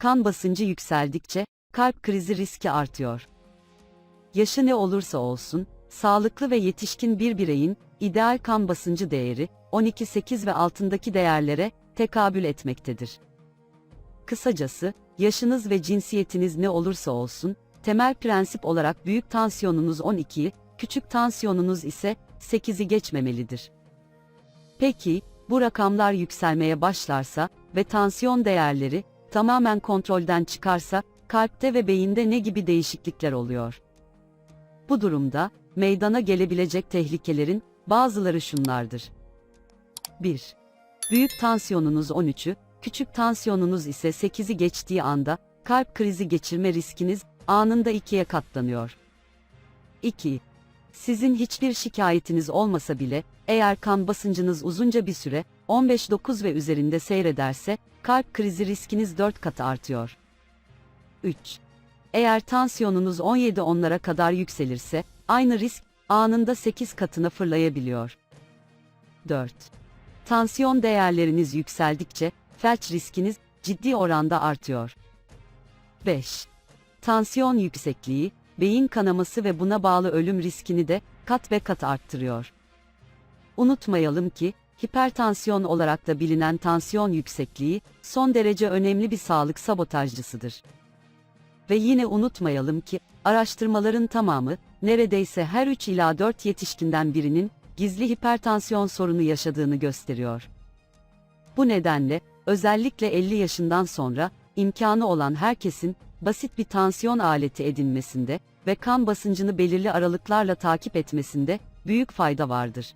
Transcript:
kan basıncı yükseldikçe kalp krizi riski artıyor. Yaşı ne olursa olsun, sağlıklı ve yetişkin bir bireyin ideal kan basıncı değeri 12-8 ve altındaki değerlere tekabül etmektedir. Kısacası, yaşınız ve cinsiyetiniz ne olursa olsun, temel prensip olarak büyük tansiyonunuz 12'yi, küçük tansiyonunuz ise 8'i geçmemelidir. Peki, bu rakamlar yükselmeye başlarsa ve tansiyon değerleri tamamen kontrolden çıkarsa, kalpte ve beyinde ne gibi değişiklikler oluyor? Bu durumda, meydana gelebilecek tehlikelerin bazıları şunlardır. 1. Büyük tansiyonunuz 13'ü, küçük tansiyonunuz ise 8'i geçtiği anda, kalp krizi geçirme riskiniz anında ikiye katlanıyor. 2. Sizin hiçbir şikayetiniz olmasa bile, eğer kan basıncınız uzunca bir süre, 15-9 ve üzerinde seyrederse, kalp krizi riskiniz 4 kat artıyor. 3. Eğer tansiyonunuz 17 onlara kadar yükselirse, aynı risk, anında 8 katına fırlayabiliyor. 4. Tansiyon değerleriniz yükseldikçe, felç riskiniz, ciddi oranda artıyor. 5. Tansiyon yüksekliği, beyin kanaması ve buna bağlı ölüm riskini de, kat ve kat arttırıyor. Unutmayalım ki, hipertansiyon olarak da bilinen tansiyon yüksekliği, son derece önemli bir sağlık sabotajcısıdır. Ve yine unutmayalım ki, araştırmaların tamamı, neredeyse her 3 ila 4 yetişkinden birinin, gizli hipertansiyon sorunu yaşadığını gösteriyor. Bu nedenle, özellikle 50 yaşından sonra, imkanı olan herkesin, basit bir tansiyon aleti edinmesinde ve kan basıncını belirli aralıklarla takip etmesinde, büyük fayda vardır.